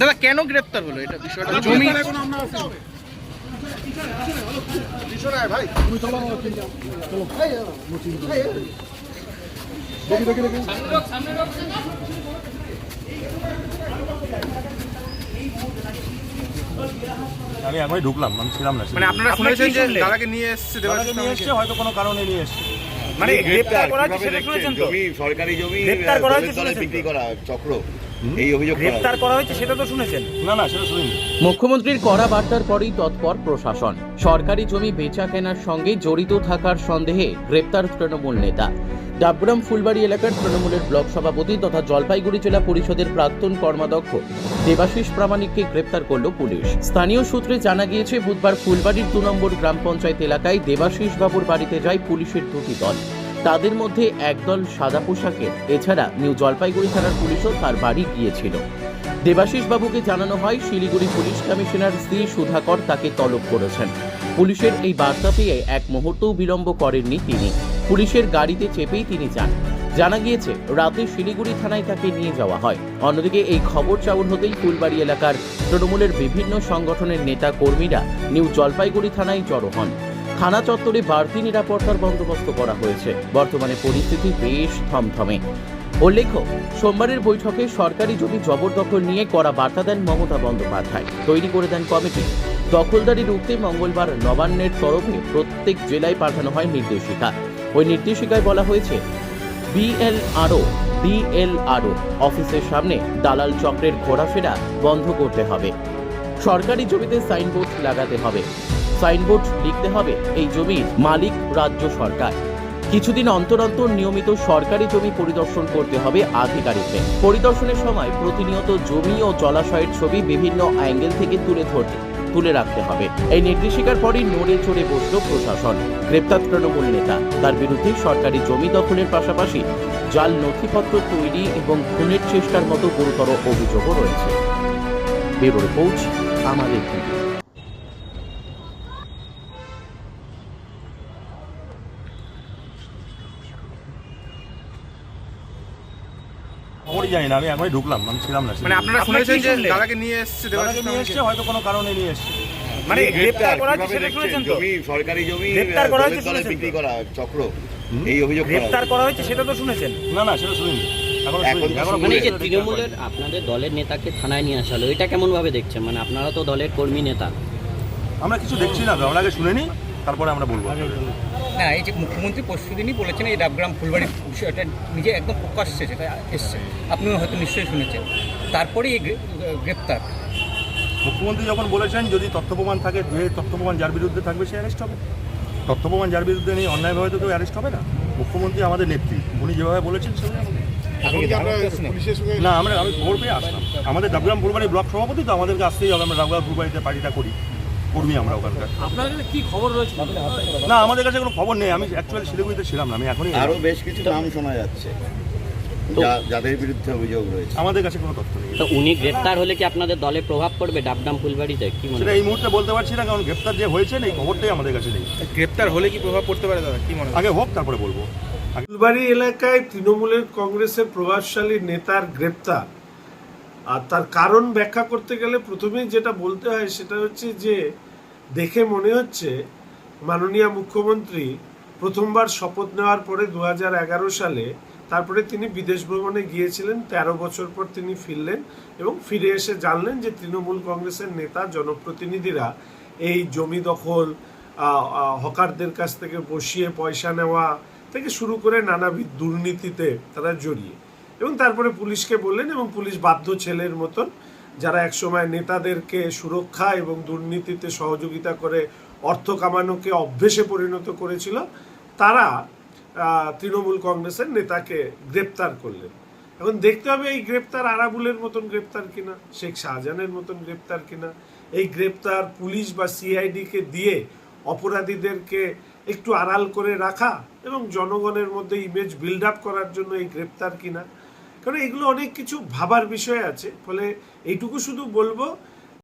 দাদা কেন গ্রেপ্তার হলো? এটা বিষয়টা জমি আমি এখনই ঢুকলাম আমি ছিলাম না মানে আপনারা শুনেছেন যে? দাদাকে নিয়ে এসেছে দাদাকে দেবাশিস নিয়ে এসছে হয়তো কোনো কারণে নিয়ে এসছে। মানে গ্রেপ্তার করা হয়েছে সেটা শুনেছেন তো? জমি সরকারি জমি গ্রেফতার করা তলায় শুনেছেন বিক্রি করা চক্র। এই অভিযোগ করা গ্রেপ্তার করা হয়েছে সেটা তো শুনেছেন? না না সেটা শুনিনি। মুখ্যমন্ত্রীর কড়া বার্তার পরেই তৎপর প্রশাসন। সরকারি জমি বেচা কেনার সঙ্গে জড়িত থাকার সন্দেহে গ্রেপ্তার তৃণমূল নেতা। ডাবগ্রাম ফুলবাড়ি এলাকার তৃণমূলের ব্লক সভাপতি তথা জলপাইগুড়ি জেলা পরিষদের প্রাক্তন কর্মাধ্যক্ষ দেবাশিস প্রামাণিককে গ্রেপ্তার করল পুলিশ। স্থানীয় সূত্রে জানা গিয়েছে বুধবার ফুলবাড়ির দু নম্বর গ্রাম পঞ্চায়েত এলাকায় দেবাশিস বাবুর বাড়িতে যায় পুলিশের দুটি দল। তাদের মধ্যে একদল সাদা পোশাকের। এছাড়া নিউ জলপাইগুড়ি থানার পুলিশও তার বাড়ি গিয়েছিল। দেবাশিস বাবুকে জানানো হয়, Siliguri police commissioner C Sudhakar তাকে তলব করেছেন। পুলিশের এই বার্তা পেয়ে এক মুহূর্তও বিলম্ব করেননি তিনি। পুলিশের গাড়িতে চেপেই তিনি যান। জানা গিয়েছে, রাতে শিলিগুড়ি থানায় তাকে নিয়ে যাওয়া হয়। অন্যদিকে এই খবর চাউর হতেই ফুলবাড়ি এলাকার তৃণমূলের বিভিন্ন সংগঠনের নেতা কর্মীরা নিউ জলপাইগুড়ি থানায় জড়ো হন। থানা চত্বরে বাড়তি নিরাপত্তার বন্দোবস্ত করা হয়েছে। বর্তমানে পরিস্থিতি বেশ থমথমে। উল্লেখ্য, সোমবারের বৈঠকে সরকারি জমি জবরদখল নিয়ে করা বার্তা দেন মমতা বন্দ্যোপাধ্যায়। তৈরি করে দেন কমিটি। দখলদারি রুখতে মঙ্গলবার নবান্নের তরফে প্রত্যেক জেলায় পাঠানো হয় নির্দেশিকা। ওই নির্দেশিকায় বলা হয়েছে, বিএলআরও ডিএলআরও অফিসের সামনে দালাল চক্রের ঘোরাফেরা বন্ধ করতে হবে। সরকারি জমিতে সাইনবোর্ড লাগাতে হবে। সাইনবোর্ড লিখতে হবে, এই জমির মালিক রাজ্য সরকার। কিছুদিন অন্তর অন্তর নিয়মিত সরকারি জমি পরিদর্শন করতে হবে আধিকারিকদের পরিদর্শনের সময় প্রতিনিয়ত জমি ও জলাশয়ের ছবি বিভিন্ন অ্যাঙ্গেল থেকে তুলে ধরতে, তুলে রাখতে হবে। এই নির্দেশিকার পরই নড়ে চড়ে বসল প্রশাসন। গ্রেপ্তার তৃণমূল নেতা, তার বিরুদ্ধে সরকারি জমি দখলের পাশাপাশি জাল নথিপত্র তৈরি এবং খুনের চেষ্টার মতো গুরুতর অভিযোগও রয়েছে। ব্যুরো রিপোর্ট, আমাদের টিভি জানি না আমি এখনই ঢুকলাম আমি ছিলাম না মানে আপনারা শুনেছেন যে? দাদাকে নিয়ে এসেছে দাদাকে নিয়ে এসছে হয়তো কোনো কারণে নিয়ে এসছে। মানে গ্রেপ্তার করা হয়েছে সেটা শুনেছেন তো? জমি সরকারি জমি গ্রেপ্তার করা হয়েছে শুনেছেন বিক্রি করা চক্র এই অভিযোগ করা গ্রেপ্তার করা হয়েছে সেটা তো শুনেছেন। না না সেটা শুনিনি। মানে মানে যে তৃণমূলের আপনাদের দলের নেতাকে থানায় নিয়ে আসা হলো এটা কেমন ভাবে দেখছেন? মানে আপনারা তো দলের কর্মী নেতা। আমরা কিছু দেখছি না আমরা আগে শুনে নিই তারপরে আমরা বলব। না এই যে মুখ্যমন্ত্রী পরশুদিনই বলেছেন এই ডাবগ্রাম ফুলবাড়ি বিষয়টা নিজে একদম প্রকাশ্যে সেটা এসছে। আপনিও হয়তো নিশ্চয়ই শুনেছেন। তারপরে এই গ্রেপ্তার। মুখ্যমন্ত্রী যখন বলেছেন যদি তথ্য প্রমাণ থাকে যে তথ্য প্রমাণ যার বিরুদ্ধে থাকবে সে অ্যারেস্ট হবে। তথ্য প্রমাণ যার বিরুদ্ধে নেই অন্যায়ভাবে তো কেউ অ্যারেস্ট হবে না। মুখ্যমন্ত্রী আমাদের নেত্রী উনি যেভাবে বলেছেন সেভাবে না আমরা আমি খবর পেয়ে আসলাম। আমাদের ডাবগ্রাম ফুলবাড়ি ব্লক সভাপতি তো আমাদেরকে আসতেই হবে আমরা ডাবগ্রাম ফুলবাড়িতে পার্টিটা করি। কর্মী আমরা ওখানকার। আপনার কাছে কি খবর রয়েছে? না আমাদের কাছে কোনো খবর নেই। আমি অ্যাকচুয়ালি শিলিগুড়িতে ছিলাম না আমি এখনই এলাম। আরও বেশ কিছু নাম শোনা যাচ্ছে। যা- যাদের বিরুদ্ধে অভিযোগ রয়েছে। আমাদের কাছে কোনো তথ্য নেই। তো উনি গ্রেপ্তার হলে কি আপনাদের দলে প্রভাব পড়বে ডাবডাম ফুলবাড়িতে? কি মনে সেটা এই মুহূর্তে বলতে পারছি না কারণ গ্রেপ্তার যে হয়েছে এই খবরটাই আমাদের কাছে নেই। গ্রেপ্তার হলে কি প্রভাব পড়তে পারে দাদা? কি মনে আগে হোক তারপরে বলব। ফুলবাড়ি এলাকায় তৃণমূলের কংগ্রেসের প্রভাবশালী নেতার গ্রেপ্তার। আর তার কারণ ব্যাখ্যা করতে গেলে প্রথমেই যেটা বলতে হয় সেটা হচ্ছে যে দেখে মনে হচ্ছে মাননীয় মুখ্যমন্ত্রী প্রথমবার শপথ নেওয়ার পরে দু হাজার এগারো সালে তারপরে তিনি বিদেশ ভ্রমণে গিয়েছিলেন ১৩ বছর পর তিনি ফিরলেন এবং ফিরে এসে জানলেন যে তৃণমূল কংগ্রেসের নেতা, জনপ্রতিনিধিরা এই জমি দখল হকারদের কাছ থেকে বসিয়ে পয়সা নেওয়া থেকে শুরু করে নানাবিধ দুর্নীতিতে তারা জড়িয়ে এবং তারপরে পুলিশকে বললেন এবং পুলিশ বাধ্য ছেলের মতন যারা একসময় নেতাদেরকে সুরক্ষা এবং দুর্নীতিতে সহযোগিতা করে অর্থ কামানোকে অভ্যেসে পরিণত করেছিল, তারা তৃণমূল কংগ্রেসের নেতাকে গ্রেপ্তার করলেন। এখন দেখতে হবে এই গ্রেপ্তার আরাবুলের মতন গ্রেপ্তার কিনা, শেখ শাহজাহানের মতন গ্রেপ্তার কিনা। এই গ্রেপ্তার পুলিশ বা সিআইডিকে দিয়ে অপরাধীদেরকে একটু আড়াল করে রাখা এবং জনগণের মধ্যে ইমেজ বিল্ড আপ করার জন্য এই গ্রেপ্তার কিনা। কারণ এগুলো অনেক কিছু ভাবার বিষয় আছে। ফলে এইটুকু শুধু বলব